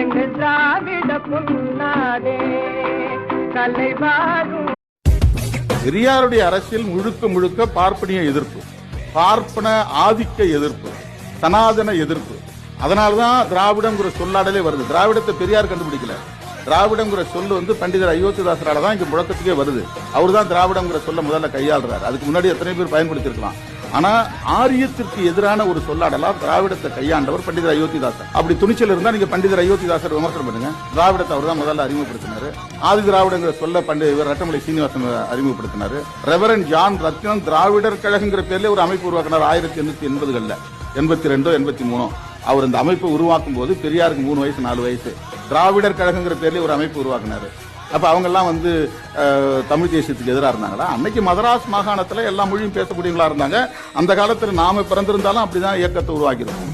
எங்கள் திராவிட பொன்னாடே கலைவாரும் பெரியாருடைய அரசியல் முழுக்க முழுக்க பார்ப்பனிய எதிர்ப்பு பார்ப்பன ஆதிக்க எதிர்ப்பு சனாதன எதிர்ப்பு. அதனால்தான் திராவிடங்கிற சொல்லாடலே வருது. திராவிடத்தை பெரியார் கண்டுபிடிக்கல. திராவிடங்கிற சொல்லு வந்து பண்டிதர் அயோத்திதாசரால தான் இங்க முழக்கத்துக்கே வருது. அவர் தான் திராவிடங்கிற சொல்ல முதல்ல கையாளுறாரு. அதுக்கு முன்னாடி எத்தனை பேர் பயன்படுத்தியிருக்கலாம். ஆனா ஆரியத்திற்கு எதிரான ஒரு சொல்லாடலா திராவிடத்தை கையாண்டவர் பண்டிதர் அயோத்திதாசர். அப்படி துணிச்சல் இருந்தா நீங்க பண்டிதர் அயோத்திதாசர் விமர்சனம் பண்ணுங்க. திராவிடத்தை அவர் தான் முதல்ல அறிமுகப்படுத்தினாரு. ஆதி திராவிடங்கிற சொல்ல பண்டித இவர் ரட்டமலை சீனிவாசன் அறிமுகப்படுத்தினாரு. ரெவரன் ஜான் ரத்னம் திராவிடர் கழகங்கிற பேர்ல ஒரு அமைப்பு உருவாக்கினார் ஆயிரத்தி எண்ணூத்தி எண்பதுகள்ல. எண்பத்தி ரெண்டோ எண்பத்தி மூணோ. அவர் இந்த அமைப்பை உருவாக்கும் போது பெரியாருக்கு மூணு வயசு நாலு வயசு. திராவிடர் கழகங்கிற பேர்ல ஒரு அமைப்பு உருவாக்கினாரு. அப்போ அவங்கெல்லாம் வந்து தமிழ் தேசியத்துக்கு எதிராக இருந்தாங்களா? அன்னைக்கு மதராஸ் மாகாணத்தில் எல்லா மொழியும் பேசக்கூடியவங்களா இருந்தாங்க. அந்த காலத்தில் நாம பிறந்திருந்தாலும் அப்படிதான் இயக்கத்தை உருவாக்கியிருக்கோம்